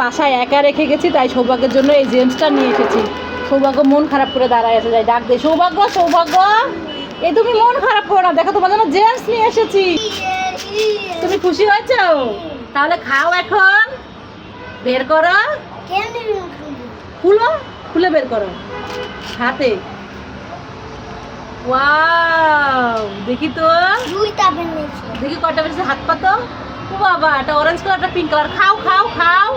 বাসায় একা রেখে গেছি, তাই সৌভাগ্যের জন্য এই জেন্টসটা নিয়ে এসেছি। সৌভাগ্য মন খারাপ করে দাঁড়ায় আছে, যাই ডাক দে। সৌভাগ্য সৌভাগ্য! এই তুমি মন খারাপ করো না, দেখো তোমার জন্য জেন্টস নিয়ে এসেছি। তুমি খুশি হয়েছো? তাহলে খাও এখন। বের করো। খুলো, খুলে বের করো। হাতে। দেখি তো। দেখি কয়টা বেশি হাত পাতো বাবা, এটা অরেঞ্জ কালার একটা পিঙ্ক কালার খাও খাও খাও।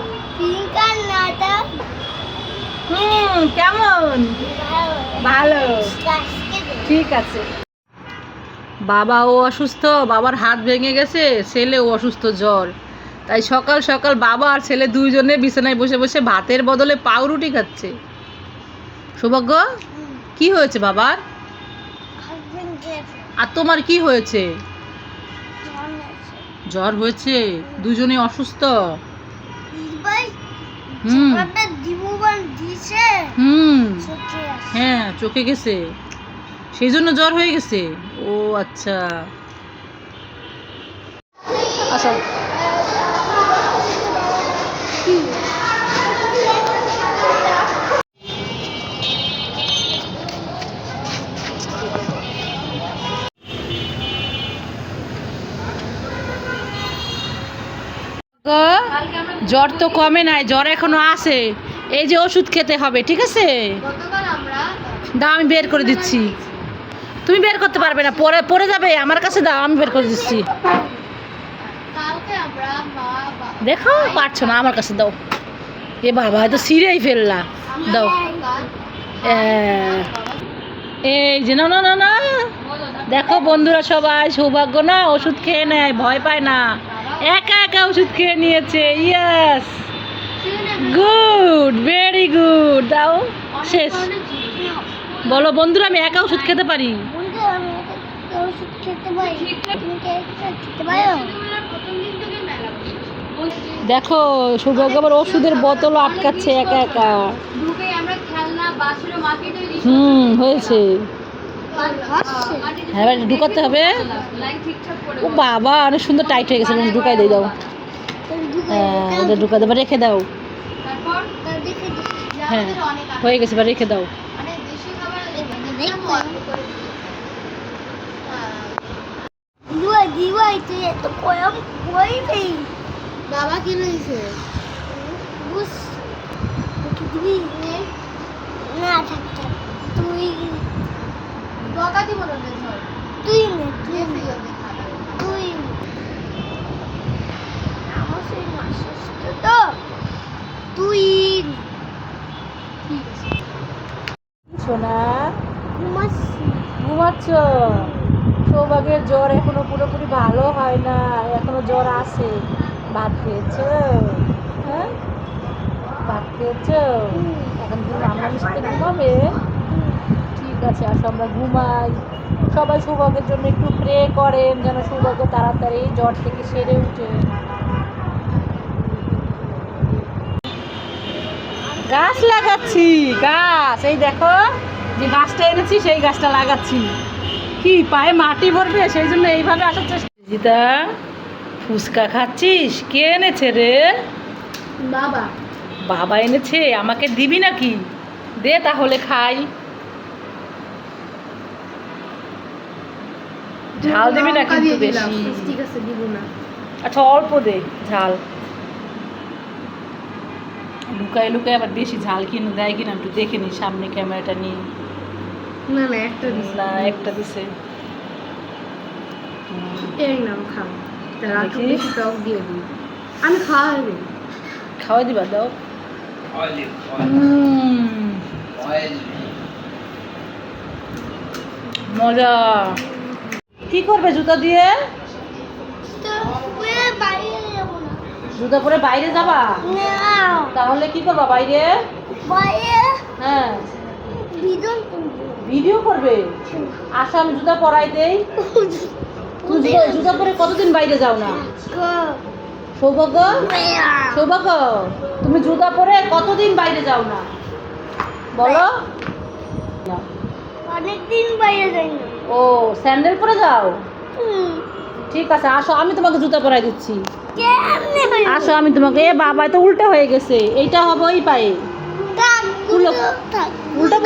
হুম কেমন? ভালো। ঠিক আছে। বাবাও অসুস্থ বাবার হাত ভেঙে গেছে ছেলেও অসুস্থ জ্বর। তাই সকাল সকাল বাবা আর ছেলে দুইজনে বিছানায় বসে বসে ভাতের বদলে পাউরুটি খাচ্ছে। সৌভাগ্য? কি হয়েছে বাবার? আর তোমার কি হয়েছে। জ্বর হয়েছে? দুজনে অসুস্থ? হুম। হুম। হ্যাঁ চোখে গেছে। সেই জন্য জ্বর হয়ে গেছে। ও আচ্ছা। আসো। জ্বর তো কমে নাই জ্বর এখনও আছে। এই যে ওষুধ খেতে হবে ঠিক আছে? দাও আমি বের করে দিচ্ছি। তুমি বের করতে পারবে না পরে পরে যাবে আমার কাছে দাও আমি বের করে দিচ্ছি। দেখো পারছ না আমার কাছে দাও। এ বাবা হয়তো সিরেই ফেললা। দাও। আহ, এই যে না না না। দেখো বন্ধুরা সবাই সৌভাগ্য না ওষুধ খেয়ে নেয় ভয় পায় না। একা একা ওষুধ খেয়ে নিয়েছে ইয়াস গুড ভেরি গুড দাও শেষ। বলো বন্ধুরা আমি একা ওষুধ খেতে পারি? দেখো সৌভাগ্য আবার ওষুধের বোতলও আটকাচ্ছে একা একা। হুম হয়েছে। হ্যাঁ এবার ঢুকাতে হবে। ও বাবা অনেক সুন্দর টাইট হয়ে গেছে ঢুকাই দিয়ে দাও। হ্যাঁ ওটা ঢুকা দেবো রেখে দাও। হ্যাঁ হয়ে গেছে এবার রেখে দাও। বাবা কি রয়েছে না থাক। তুই বকা দিব না তুই নে তুই তুই নে। তুই আমার সেই মাসেষ্ট তো। তুই ঠিক আছে। সোনা ঘুমাচ্ছি। ঘুমাচ্ছ? সৌভাগ্যের জ্বর এখনও পুরোপুরি ভালো হয় না এখনও জ্বর আছে। ভাত খেয়েছো? হ্যাঁ? ভাত খেয়েছো? এখন তুমি আমার সাথে ঘুমাবে? ঠিক আছে আসো আমরা ঘুমাই। সবাই সৌভাগ্যের জন্য একটু প্রে করেন যেন সৌভাগ্য তাড়াতাড়ি জ্বর থেকে সেরে উঠে। গাছ লাগাচ্ছি গাছ। এই দেখো যে গাছটা এনেছি সেই গাছটা লাগাচ্ছি। কি পায়ে মাটি ভরবে? সেই জন্য এইভাবে আসার চেষ্টা জিতা ফুচকা খাচ্ছিস? কে এনেছে রে? বাবা। বাবা এনেছে? আমাকে দিবি নাকি? দে তাহলে খাই। ঝাল দিবি না কিন্তু বেশি? ঠিক আছে দিব না। আচ্ছা অল্প দে ঝাল। লুকায় লুকায় আবার বেশি ঝাল কিনে দেয় কিনা একটু দেখে নি সামনে ক্যামেরাটা নিয়ে। না না একটা দিছি। না একটা দিছে। এই নাম খাও। টক দিয়ে দিই। আমি খাওয়া দেব খাওয়াই দিবা দাও। মজা। কি করবে জুতা দিয়ে? জুতা পরে বাইরে যাবা তাহলে কি করবা বাইরে? হ্যাঁ। ভিডিও করবে। আসো আমি জুতা পরাই দেই। জুতা পরে কতদিন বাইরে যাও না? সৌভাগ্য? সৌভাগ্য? তুমি জুতা পরে কতদিন বাইরে যাও না? বলো। অনেকদিন বাইরে যাই না। ও স্যান্ডেল পরে যাও? ঠিক আছে আসো আমি তোমাকে জুতা পরাই দিচ্ছি। আসো আমি তোমাকে এ বাবা তো উল্টা হয়ে গেছে এইটা হবে ওই পায়ে। উল্টো।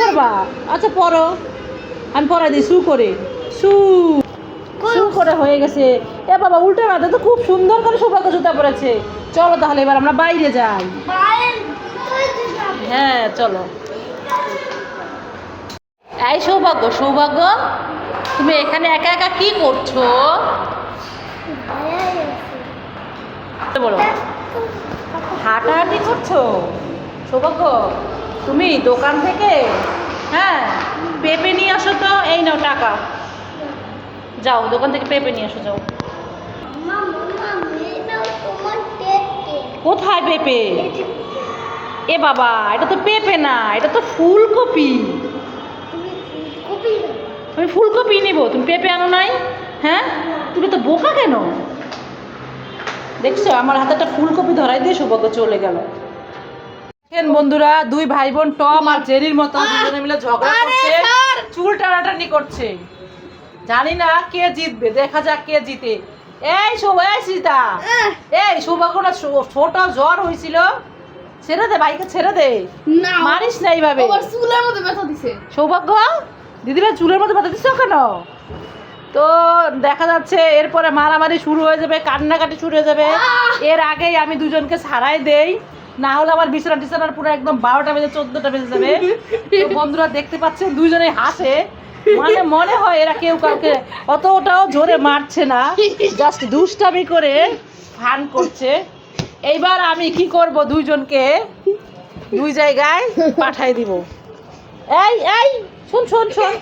করবা? আচ্ছা পরো। আমি পরাই দিই শু করে। শু। শু করে হয়ে গেছে। এ বাবা উল্টা না তো খুব সুন্দর করে সৌভাগ্য জুতা পরেছে। চলো তাহলে এবার আমরা বাইরে যাই। হ্যাঁ চলো। এই সৌভাগ্য সৌভাগ্য। তুমি এখানে একা একা কি করছ? বলো হাঁটাহাঁটি করছ? সৌভাগ্য। তুমি দোকান থেকে হ্যাঁ পেঁপে নিয়ে আসো তো, এই নাও টাকা। যাও, দোকান থেকে পেঁপে নিয়ে আসো, যাও। কোথায় পেঁপে? এ বাবা, এটা তো পেঁপে না, এটা তো ফুলকপি। আমি ফুলকপি নেব। তুমি পেঁপে আনো নাই? হ্যাঁ? তুমি তো বোকা কেন? দেখছ আমার হাতে একটা ফুলকপি ধরাই দিয়ে সৌভাগ্য চলে গেল। দেখেন বন্ধুরা দুই ভাই বোন টম আর জেরির মতো দুজনে মিলে ঝগড়া করছে। চুল টানাটানি করছে। জানি না কে জিতবে দেখা যাক কে জিতে। এই শোভ এই সীতা! এই ছোট জ্বর হয়েছিল। ছেড়ে দে ভাইকে ছেড়ে দে। মারিস না এইভাবে। সৌভাগ্য? দিদিভাই চুলের মধ্যে ব্যথা দিচ্ছ কেন? তো দেখা যাচ্ছে এরপরে মারামারি শুরু হয়ে যাবে কান্নাকাটি শুরু হয়ে যাবে। এর আগেই আমি দুজনকে ছাড়াই দেই। না হলে আমার বিছানা টিছানার পুরো একদম বারোটা বেজে চোদ্দটা বেজে যাবে। তো বন্ধুরা দেখতে পাচ্ছেন দুইজনেই হাসে। মানে মনে হয় এরা কেউ কাউকে অতটাও জোরে মারছে না জাস্ট দুষ্টামি করে ফান করছে। এইবার আমি কি করব দুইজনকে? দুই জায়গায় পাঠাই দিব। এই এই! শুন শুন শুন।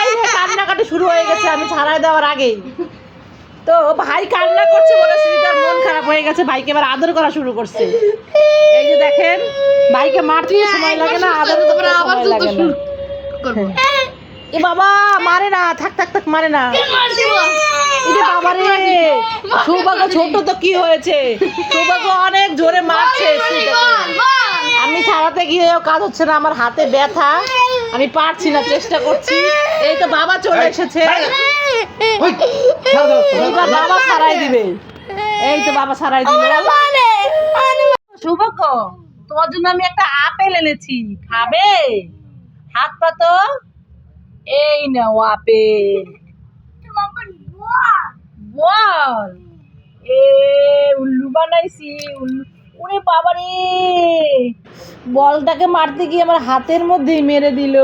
এই রে, কান্নাকাটি শুরু হয়ে গেছে আমি ছাড়াই দেওয়ার আগেই। তো ভাই কান্না করছে বলে সুজিতার মন খারাপ হয়ে গেছে ভাইকে এবার আদর করা শুরু করছে। এই যে দেখেন ভাইকে মারতে সময় লাগে না আদর করতে আবার সময় লাগে না। শুরু করব। এ বাবা মারে না থাক থাক থাক মারে না। মার দিব? এরে বাবা রে সৌভাগ্য ছোট তো কি হয়েছে? সৌভাগ্য অনেক জোরে মারছে। আমি ছাড়াতে গিয়েও কাজ হচ্ছে না আমার হাতে ব্যথা। আমি পারছি না চেষ্টা করছি। এই তো বাবা চলে এসেছে। এইবার বাবা সারাই দিবে। এই তো বাবা সারাই দিবে। সৌভাগ্য তোমার জন্য আমি একটা আপেল এনেছি। খাবে? হাত পাতো এই নাও আপেল। বল। বল এ উল্লু বানাইছি উল্লু ওরে বাবা রে বলটাকে মারতে গিয়ে আমার হাতের মধ্যেই মেরে দিল।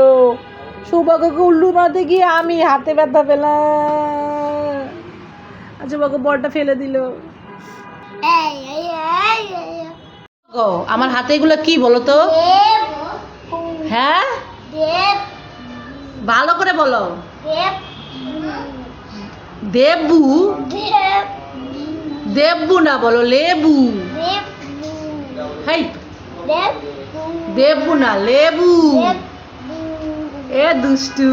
সৌভাগ্যকে উল্লু মারতে গিয়ে আমি হাতে ব্যথা পেলাম। আর সৌভাগ্য বলটা ফেলে দিল। আমার হাতে এগুলো কি বলো তো? হ্যাঁ? ভালো করে বলো। দেব, দেবু না বলো লেবু। হাই। দেবু। না লেবু। এ দুষ্টু।